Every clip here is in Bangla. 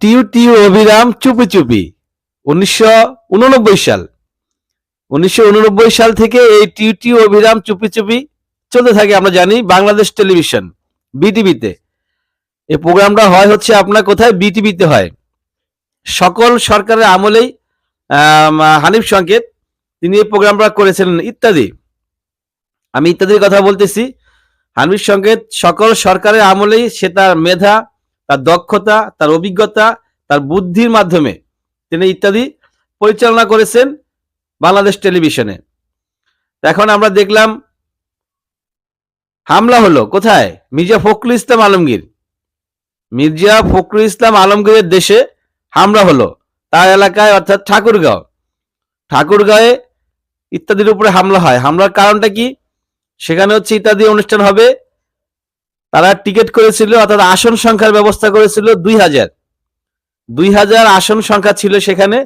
টিউ টিউ অভিরাম চুপি চুপি। উনিশশো উননব্বই সাল। উনিশশো উননব্বই সাল থেকে এই টিউ টিউ অভিরাম চুপি চুপি চলতে থাকে, আমরা জানি, বাংলাদেশ টেলিভিশন, বিটিভিতে। এই প্রোগ্রামটা হয় হচ্ছে আপনার কোথায়? বিটিভিতে হয়। সকল সরকারের আমলেই হানিফ সংকেত, তিনি এই প্রোগ্রামটা করেছিলেন, ইত্যাদি। আমি ইত্যাদির কথা বলতেছি। হানিফ সংকেত, সকল সরকারের আমলেই সে তার মেধা তার দক্ষতা, তার অভিজ্ঞতা, তার বুদ্ধির মাধ্যমে তিনি ইত্যাদি পরিচালনা করেছেন বাংলাদেশ টেলিভিশনে। এখন আমরা দেখলাম, হামলা হলো কোথায়? মির্জা ফখরুল ইসলাম আলমগীর। মির্জা ফখরুল ইসলাম আলমগীরের দেশে হামলা হলো তার এলাকায়, অর্থাৎ ঠাকুরগাঁও। ঠাকুরগাঁয়ে ইত্যাদির উপরে হামলা হয়। হামলার কারণটা কি? সেখানে হচ্ছে ইত্যাদি অনুষ্ঠান হবে। তারা টিকিট করেছিল, অর্থাৎ আসন সংখ্যার ব্যবস্থা করেছিল দুই হাজার। দুই হাজার আসন সংখ্যা ছিল সেখানে,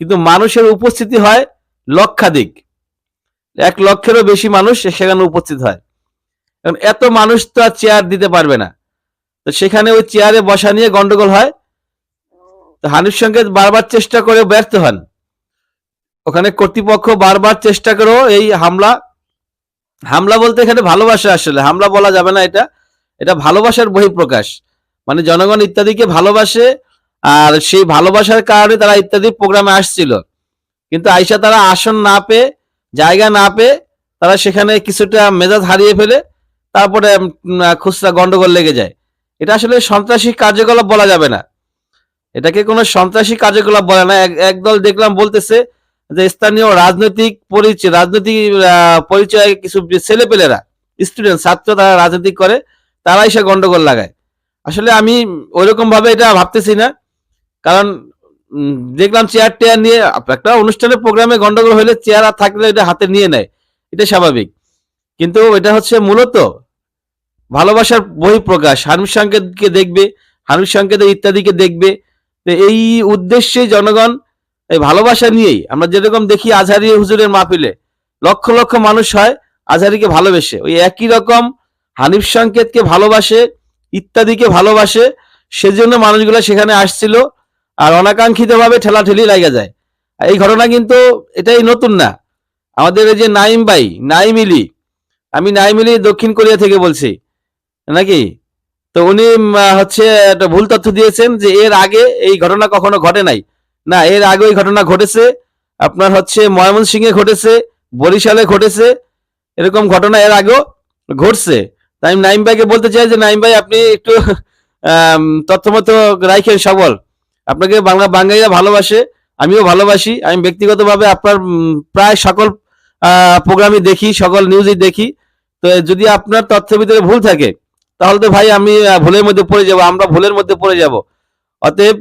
কিন্তু মানুষের উপস্থিতি হয় লক্ষাধিক। এক লক্ষেরও বেশি মানুষ সেখানে উপস্থিত হয়। কারণ এত মানুষ তো আর চেয়ার দিতে পারবে না। তো সেখানে ওই চেয়ারে বসা নিয়ে গন্ডগোল হয়। তো হানিফ সংকেত বারবার চেষ্টা করে ব্যর্থ হন। ওখানে কর্তৃপক্ষ বারবার চেষ্টা করেও এই হামলা হামলা বলতে এখানে ভালোবাসা আসলে, হামলা বলা যাবে না এটা। এটা ভালোবাসার বহিঃপ্রকাশ। মানে জনগণ ইত্যাদিকে ভালোবাসে, আর সেই ভালোবাসার কারণে তারা ইত্যাদি প্রোগ্রামে আসছিল। কিন্তু আইসা তারা আসন না পেয়ে, জায়গা না পেয়ে তারা সেখানে কিছুটা মেজাজ হারিয়ে ফেলে, তারপরে খুচরা গন্ডগোল লেগে যায়। এটা আসলে সন্ত্রাসী কার্যকলাপ বলা যাবে না। এটাকে কোনো সন্ত্রাসী কার্যকলাপ বলে না। একদল দেখলাম বলতেছে যে স্থানীয় রাজনৈতিক পরিচয় রাজনৈতিক পরিচয় কিছু ছেলেপেলেরা স্টুডেন্ট ছাত্র তারা রাজনীতি করে তারাই সে গন্ডগোল লাগায়। আসলে আমি ওইরকম ভাবে এটা ভাবতেছি না। কারণ দেখলাম চেয়ার টেয়ার নিয়ে একটা অনুষ্ঠানের প্রোগ্রামে গন্ডগোল হলে চেয়ার আর থাকলে এটা হাতে নিয়ে নেয়। এটা স্বাভাবিক। কিন্তু এটা হচ্ছে মূলত ভালোবাসার বহিঃপ্রকাশ। হানিফ সংকেতকে দেখবে হানিফ সংকেতের ইত্যাদিকে দেখবে। এই উদ্দেশ্যে জনগণ এই ভালোবাসা নিয়েই, আমরা যেরকম দেখি আজহারি হুজুরের মাহফিলে, লক্ষ লক্ষ মানুষ হয় আজহারিকে ভালোবেসে। ওই একই রকম হানিফ সংকেতকে ভালোবাসে, ইত্যাদিকে ভালোবাসে, সেজন্য মানুষগুলো সেখানে আসছিল আর অনাকাঙ্ক্ষিত ভাবে ঠেলাঠেলি লাগা যায়। এই ঘটনা কিন্তু এটাই নতুন না। আমাদের এই যে নাইম ভাই, নাইম ইলি, আমি নাইম ইলি দক্ষিণ কোরিয়া থেকে বলছি, নাকি? তো উনি হচ্ছে একটা ভুল তথ্য দিয়েছেন যে এর আগে এই ঘটনা কখনো ঘটে নাই। না, এর আগে ওই ঘটনা ঘটেছে, আপনার হচ্ছে ময়মনসিংহে ঘটেছে, বরিশালে ঘটেছে, এরকম ঘটনা এর আগেও ঘটছে। আমি নাইম ভাইকে বলতে চাই যে, নাইম ভাই, আপনি একটু তথ্যমতো রাখেন সবল। আপনাকে বাংলা বাঙালিরা ভালোবাসে, আমিও ভালোবাসি। আমি ব্যক্তিগতভাবে আপনার প্রায় সকল প্রোগ্রামই দেখি, সকল নিউজই দেখি। তো যদি আপনার তথ্যের ভিতরে ভুল থাকে, তাহলে তো ভাই আমি ভুলের মধ্যে পড়ে যাব, আমরা ভুলের মধ্যে পড়ে যাব। অতএব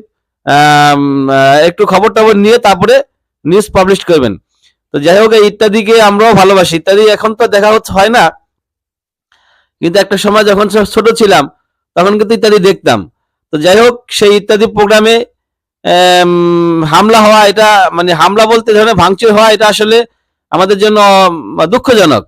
একটু খবর টবর নিয়ে তারপরে নিউজ পাবলিশ করবেন। তো যাই হোক ইত্যাদিকে আমরাও ভালোবাসি। ইত্যাদি এখন তো দেখা হচ্ছে, হয় না? কিন্তু একটা সময় যখন ছোট ছিলাম, তখন কিন্তু ইত্যাদি দেখতাম। তো যাই হোক, সেই ইত্যাদি প্রোগ্রামে হামলা হওয়া এটা মানে হামলা বলতে ধরনের ভাঙচুর হওয়া এটা আসলে আমাদের জন্য দুঃখজনক।